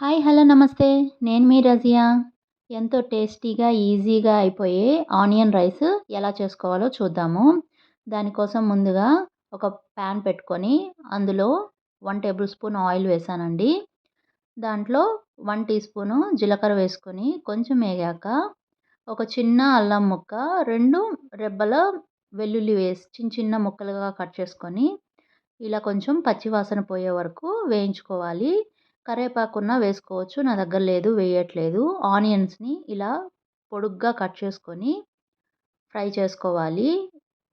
Hi hello నమస్తే. నేను మీ రజియా. ఎంతో టేస్టీగా ఈజీగా అయిపోయే ఆనియన్ రైస్ ఎలా చేసుకోవాలో చూద్దాము. దానికోసం ముందుగా ఒక ప్యాన్ పెట్టుకొని అందులో వన్ టేబుల్ స్పూన్ ఆయిల్ వేసానండి. దాంట్లో వన్ టీ స్పూను జీలకర్ర వేసుకొని కొంచెం వేగాక ఒక చిన్న అల్లం ముక్క రెండు రెబ్బల వెల్లుల్లి వేసి చిన్న చిన్న ముక్కలుగా కట్ చేసుకొని ఇలా కొంచెం పచ్చివాసన పోయే వరకు వేయించుకోవాలి. కరివేపాకున్న వేసుకోవచ్చు. నా దగ్గర లేదు వేయట్లేదు. ఆనియన్స్ని ఇలా పొడుగ్గా కట్ చేసుకొని ఫ్రై చేసుకోవాలి.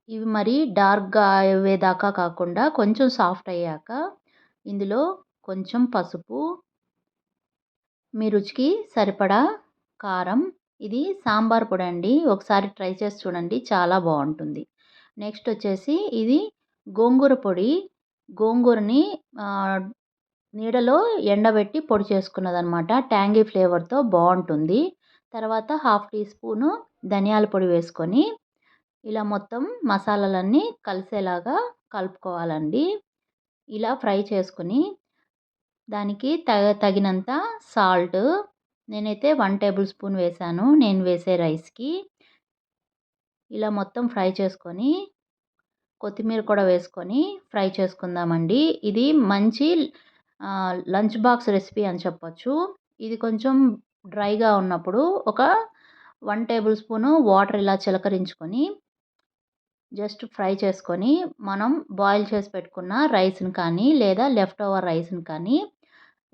ఇవి మరి డార్క్గా అయ్యేదాకా కాకుండా కొంచెం సాఫ్ట్ అయ్యాక ఇందులో కొంచెం పసుపు మీ రుచికి సరిపడా కారం ఇది సాంబార్ పొడి అండి. ఒకసారి ట్రై చేసి చూడండి చాలా బాగుంటుంది. నెక్స్ట్ వచ్చేసి ఇది గోంగూర పొడి. గోంగూరని నీడలో ఎండబెట్టి పొడి చేసుకున్నదనమాట ట్యాంగీ ఫ్లేవర్తో బాగుంటుంది తర్వాత హాఫ్ టీ స్పూను ధనియాల పొడి వేసుకొని ఇలా మొత్తం మసాలాలన్నీ కలిసేలాగా కలుపుకోవాలండి. ఇలా ఫ్రై చేసుకుని దానికి తగ తగినంత సాల్ట్ నేనైతే వన్ టేబుల్ స్పూన్ వేసాను. నేను వేసే రైస్కి ఇలా మొత్తం ఫ్రై చేసుకొని కొత్తిమీర కూడా వేసుకొని ఫ్రై చేసుకుందామండి. ఇది మంచి లంచ్ బాక్స్ రెసిపీ అని చెప్పొచ్చు. ఇది కొంచెం డ్రైగా ఉన్నప్పుడు ఒక వన్ టేబుల్ స్పూను వాటర్ ఇలా చిలకరించుకొని జస్ట్ ఫ్రై చేసుకొని మనం బాయిల్ చేసి పెట్టుకున్న రైస్ని కానీ లేదా లెఫ్ట్ ఓవర్ రైస్ని కానీ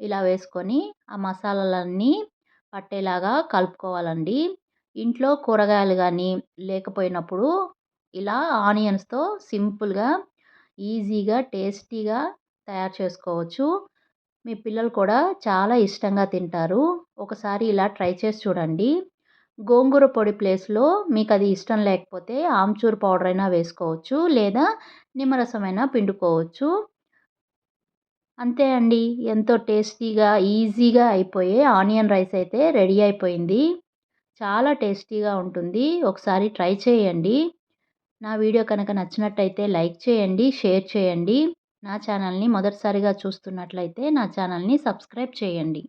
ఇలా వేసుకొని ఆ మసాలాలన్నీ పట్టేలాగా కలుపుకోవాలండి. ఇంట్లో కూరగాయలు కానీ లేకపోయినప్పుడు ఇలా ఆనియన్స్తో సింపుల్గా ఈజీగా టేస్టీగా తయారు చేసుకోవచ్చు. మీ పిల్లలు కూడా చాలా ఇష్టంగా తింటారు. ఒకసారి ఇలా ట్రై చేసి చూడండి. గోంగూర పొడి ప్లేస్లో మీకు అది ఇష్టం లేకపోతే ఆమ్చూర్ పౌడర్ అయినా వేసుకోవచ్చు లేదా నిమ్మరసమైనా పిండుకోవచ్చు. అంతే అండి. ఎంతో టేస్టీగా ఈజీగా అయిపోయే ఆనియన్ రైస్ అయితే రెడీ అయిపోయింది. చాలా టేస్టీగా ఉంటుంది. ఒకసారి ట్రై చేయండి. నా వీడియో కనుక నచ్చినట్టయితే లైక్ చేయండి షేర్ చేయండి. నా ఛానల్ని మొదటిసారిగా చూస్తున్నట్లయితే నా ఛానల్ని సబ్స్క్రైబ్ చేయండి.